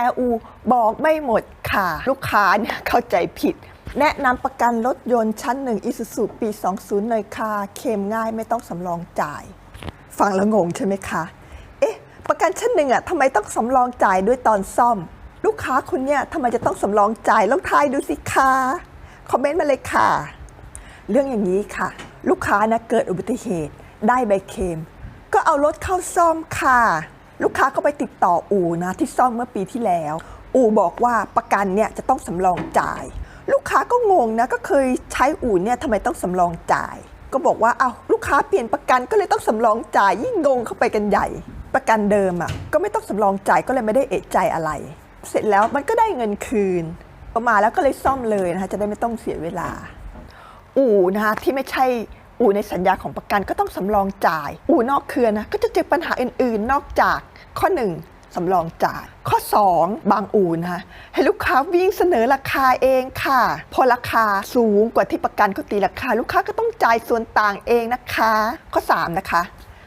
แต่อูบอกไม่หมดค่ะ ลูกค้าเนี่ยเข้าใจผิด แนะนำประกันรถยนต์ชั้นหนึ่งอิสุสุปี 20 เลยค่ะเคลมง่ายไม่ต้องสำรองจ่าย ฟังแล้วงงใช่ไหมคะ เอ๊ะ ประกันชั้นหนึ่งอะทำไมต้องสำรองจ่ายด้วยตอนซ่อม ลูกค้าคุณเนี่ยทำไมจะต้องสำรองจ่ายลองทายดูสิคะคอมเมนต์มาเลยค่ะ เรื่องอย่างนี้ค่ะ ลูกค้านะเกิดอุบัติเหตุได้ใบเคลมก็เอารถเข้าซ่อมค่ะ ลูกค้าก็ไปติดต่ออู่นะที่ซ่อมเมื่อปีที่แล้ว อู่บอกว่าประกันเนี่ยจะต้องสำรองจ่าย ลูกค้าก็งงนะก็เคยใช้อู่เนี่ยทำไมต้องสำรองจ่าย ก็บอกว่าเอาลูกค้าเปลี่ยนประกันก็เลยต้องสำรองจ่ายยิ่งงงเข้าไปกันใหญ่ ประกันเดิมอะก็ไม่ต้องสำรองจ่ายก็เลยไม่ได้เอะใจอะไร เสร็จแล้วมันก็ได้เงินคืนประมาแล้วก็เลยซ่อมเลยนะคะจะได้ไม่ต้องเสียเวลา อู่นะคะที่ไม่ใช่ อู่ในสัญญาของประกันก็ต้องสำรองจ่าย อู่นอกเครือนะก็จะเจอปัญหาอื่น ๆ นอกจากข้อ 1สำรองจ่าย ข้อ 2 บางอู่นะคะให้ลูกค้าวิ่งเสนอราคาเองค่ะ พอราคาสูงกว่าที่ประกันเขาตีราคา ลูกค้าก็ต้องจ่ายส่วนต่างเองนะคะ ข้อ 3 นะคะ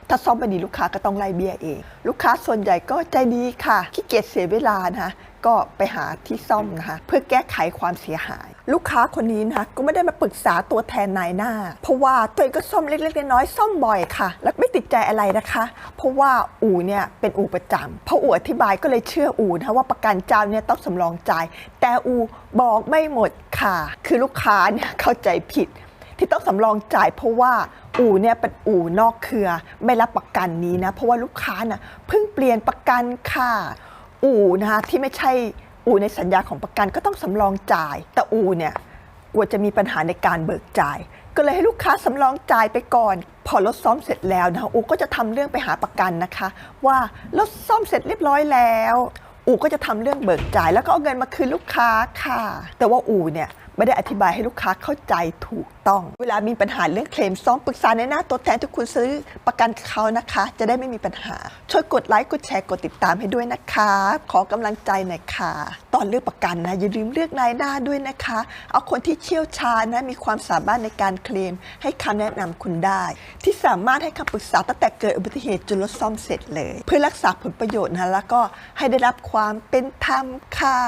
ถ้าซ่อมไม่ดีลูกค้าก็ต้องไล่เบี้ยเอง ลูกค้าส่วนใหญ่ก็ใจดีค่ะขี้เกียจเสียเวลานะคะก็ไปหาที่ซ่อมนะคะเพื่อแก้ไขความเสียหาย ลูกค้าคนนี้นะคะก็ไม่ได้มาปรึกษาตัวแทนนายหน้า เพราะว่าตัวเองก็ซ่อมเล็กๆน้อยๆซ่อมบ่อยค่ะ แล้วไม่ติดใจอะไรนะคะ เพราะว่าอู่เนี่ยเป็นอู่ประจำพออู่อธิบายก็เลยเชื่ออู่นะคะว่าประกันเจ้าเนี่ยต้องสำรองจ่ายแต่อู่บอกไม่หมดค่ะ คือลูกค้าเนี่ยเข้าใจผิด ที่ต้องสำรองจ่ายเพราะว่า อู่เนี่ยเป็นอู่นอกเครือ ไม่รับประกันนี้นะ เพราะว่าลูกค้าน่ะเพิ่งเปลี่ยนประกันค่ะ อู่นะคะที่ไม่ใช่อู่ในสัญญาของประกันก็ต้องสำรองจ่าย แต่อู่เนี่ยกลัวจะมีปัญหาในการเบิกจ่าย ก็เลยให้ลูกค้าสำรองจ่ายไปก่อน พอรถซ่อมเสร็จแล้วนะคะอู่ก็จะทำเรื่องไปหาประกันนะคะ ว่ารถซ่อมเสร็จเรียบร้อยแล้ว อู่ก็จะทำเรื่องเบิกจ่าย แล้วก็เอาเงินมาคืนลูกค้าค่ะ แต่ว่าอู่เนี่ย ไม่ได้อธิบายให้ลูกค้าเข้าใจถูกต้อง เวลามีปัญหาเรื่องเคลมซ่อมปรึกษาในหน้าตัวแทนที่คุณซื้อประกันเขานะคะ จะได้ไม่มีปัญหา ช่วยกดไลค์กดแชร์กดติดตามให้ด้วยนะคะ ขอกำลังใจหน่อยค่ะ ตอนเลือกประกันนะ อย่าลืมเลือกนายหน้าด้วยนะคะ เอาคนที่เชี่ยวชาญนะมีความสามารถในการเคลม ให้คำแนะนำคุณได้ ที่สามารถให้คำปรึกษาตั้งแต่เกิดอุบัติเหตุจนรถซ่อมเสร็จเลย เพื่อรักษาผลประโยชน์นะแล้วก็ให้ได้รับความเป็นธรรมค่ะ